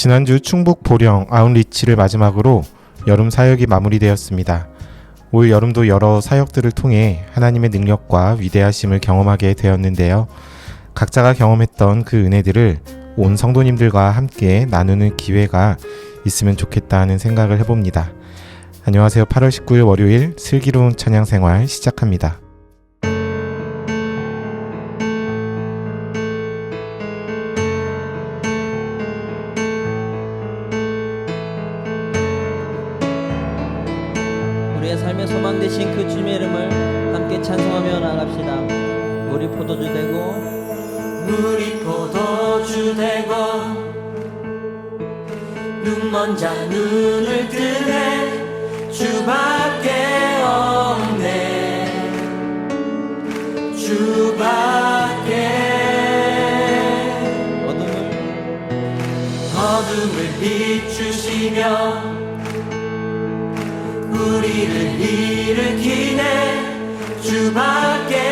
지난주 충북 보령 아웃리치를 마지막으로 여름 사역이 마무리되었습니다. 올 여름도 여러 사역들을 통해 하나님의 능력과 위대하심을 경험하게 되었는데요. 각자가 경험했던 그 은혜들을 온 성도님들과 함께 나누는 기회가 있으면 좋겠다는 생각을 해봅니다. 안녕하세요. 8월 19일 월요일 슬기로운 찬양 생활 시작합니다. 물이 포도주 되고 물이 포도주 되고 눈먼 자 눈을 뜨네. 주밖에 없네. 주밖에 어둠을 어둠을 비추시며 우리를 일으키네. 주밖에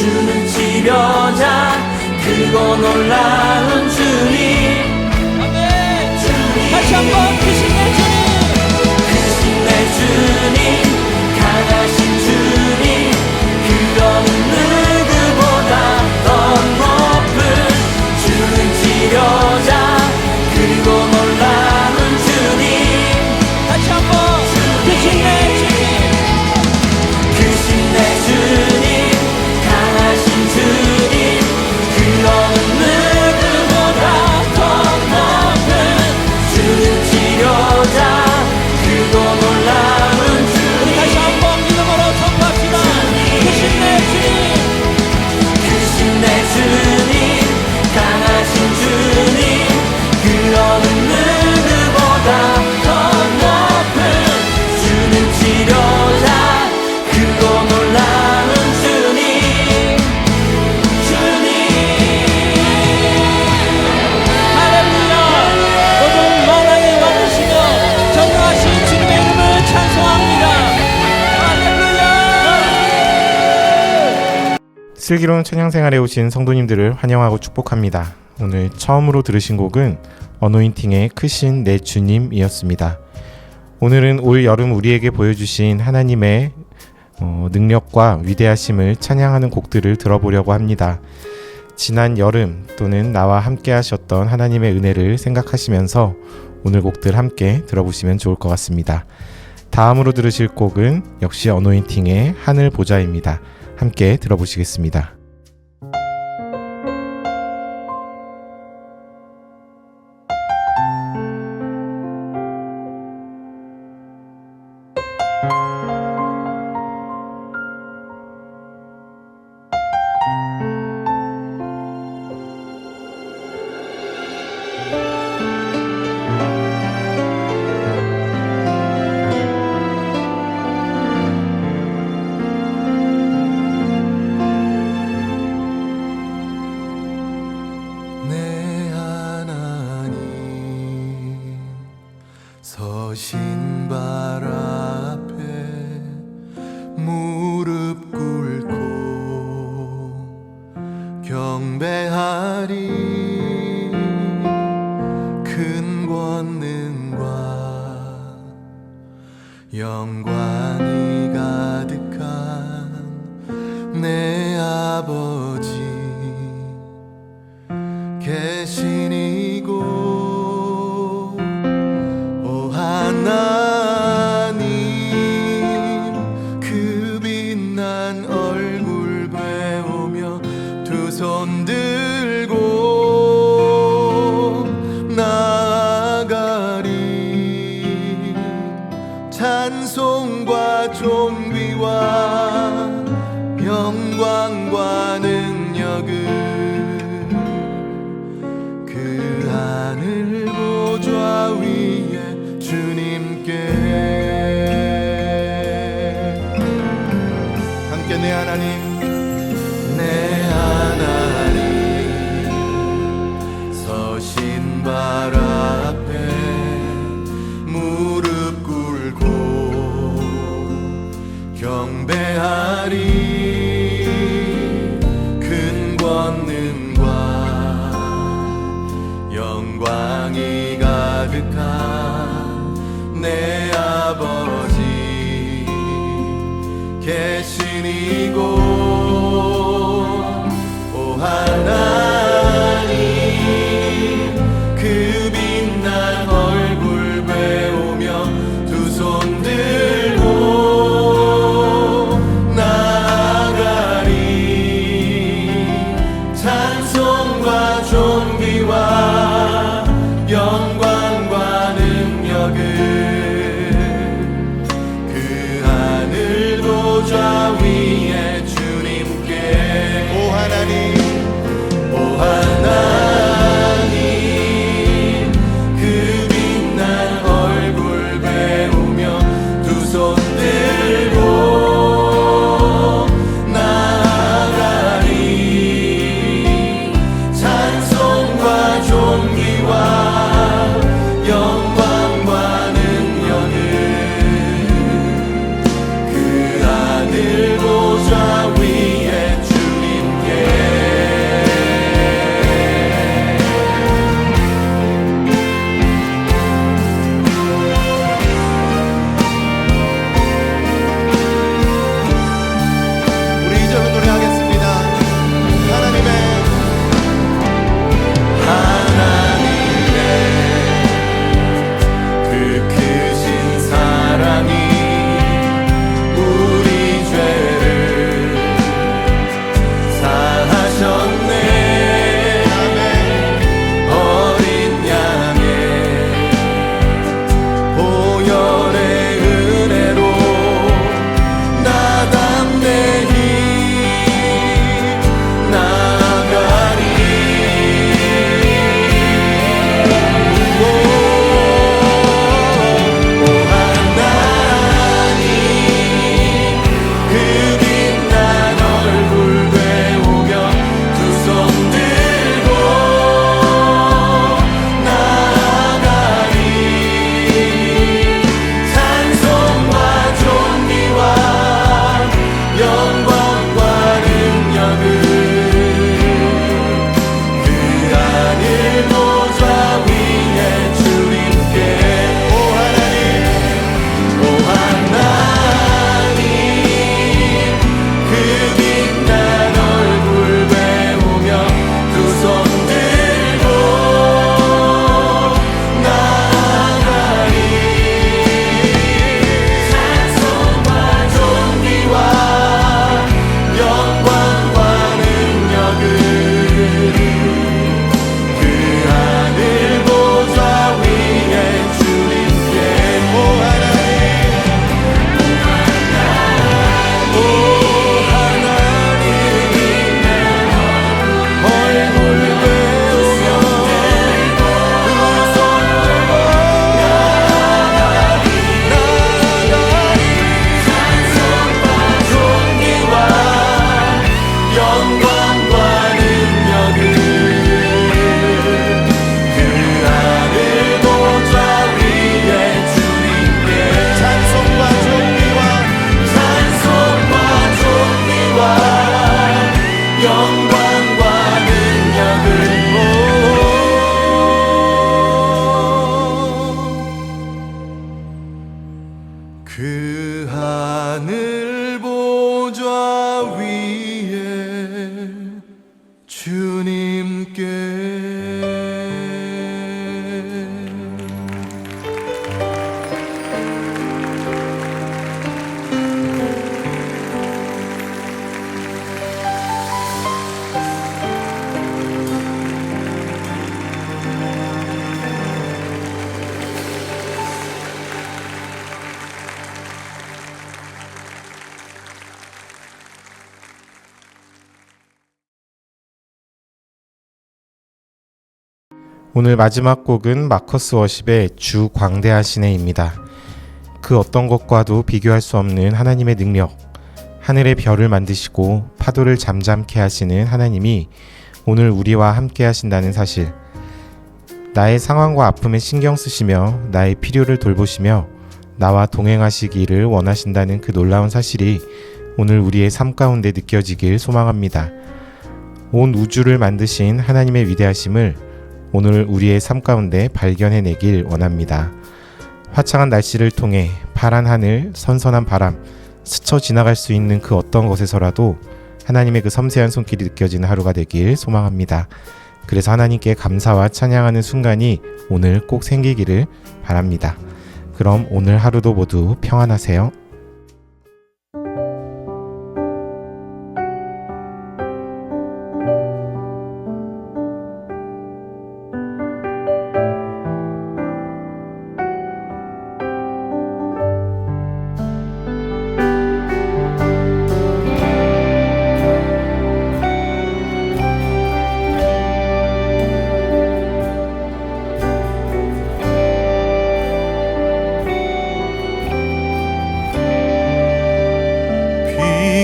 주는 지려자 그거 놀라운 주님. 주님. 다시 한번. 슬기로운 찬양생활에 오신 성도님들을 환영하고 축복합니다. 오늘 처음으로 들으신 곡은 어노인팅의 크신 내 주님이었습니다. 오늘은 올 여름 우리에게 보여주신 하나님의 어, 능력과 위대하심을 찬양하는 곡들을 들어보려고 합니다. 지난 여름 또는 나와 함께 하셨던 하나님의 은혜를 생각하시면서 오늘 곡들 함께 들어보시면 좋을 것 같습니다. 다음으로 들으실 곡은 역시 어노인팅의 하늘 보자입니다. 함께 들어보시겠습니다. 가득한 내 아버지 계신 이곳 오늘 마지막 곡은 마커스 워십의 주 광대하시네입니다. 그 어떤 것과도 비교할 수 없는 하나님의 능력, 하늘의 별을 만드시고 파도를 잠잠케 하시는 하나님이 오늘 우리와 함께 하신다는 사실, 나의 상황과 아픔에 신경 쓰시며 나의 필요를 돌보시며 나와 동행하시기를 원하신다는 그 놀라운 사실이 오늘 우리의 삶 가운데 느껴지길 소망합니다. 온 우주를 만드신 하나님의 위대하심을 오늘 우리의 삶 가운데 발견해내길 원합니다. 화창한 날씨를 통해 파란 하늘, 선선한 바람, 스쳐 지나갈 수 있는 그 어떤 것에서라도 하나님의 그 섬세한 손길이 느껴지는 하루가 되길 소망합니다. 그래서 하나님께 감사와 찬양하는 순간이 오늘 꼭 생기기를 바랍니다. 그럼 오늘 하루도 모두 평안하세요.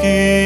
비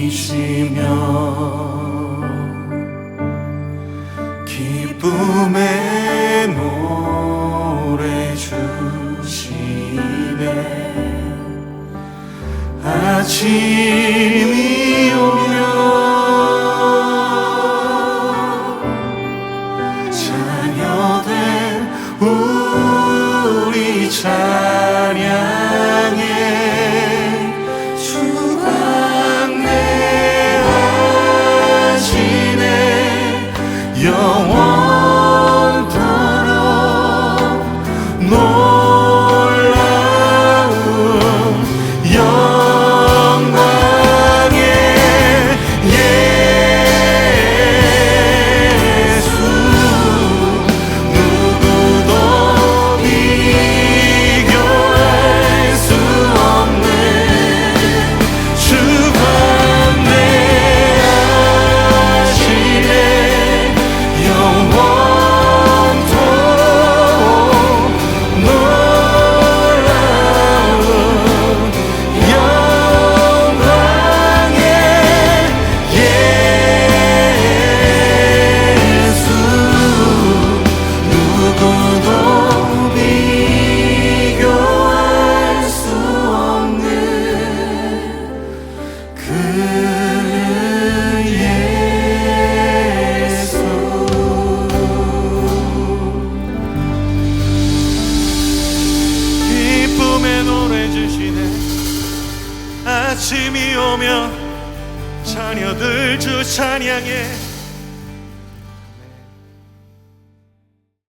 숨이시며 기쁨의 노래 주시네. 아침 영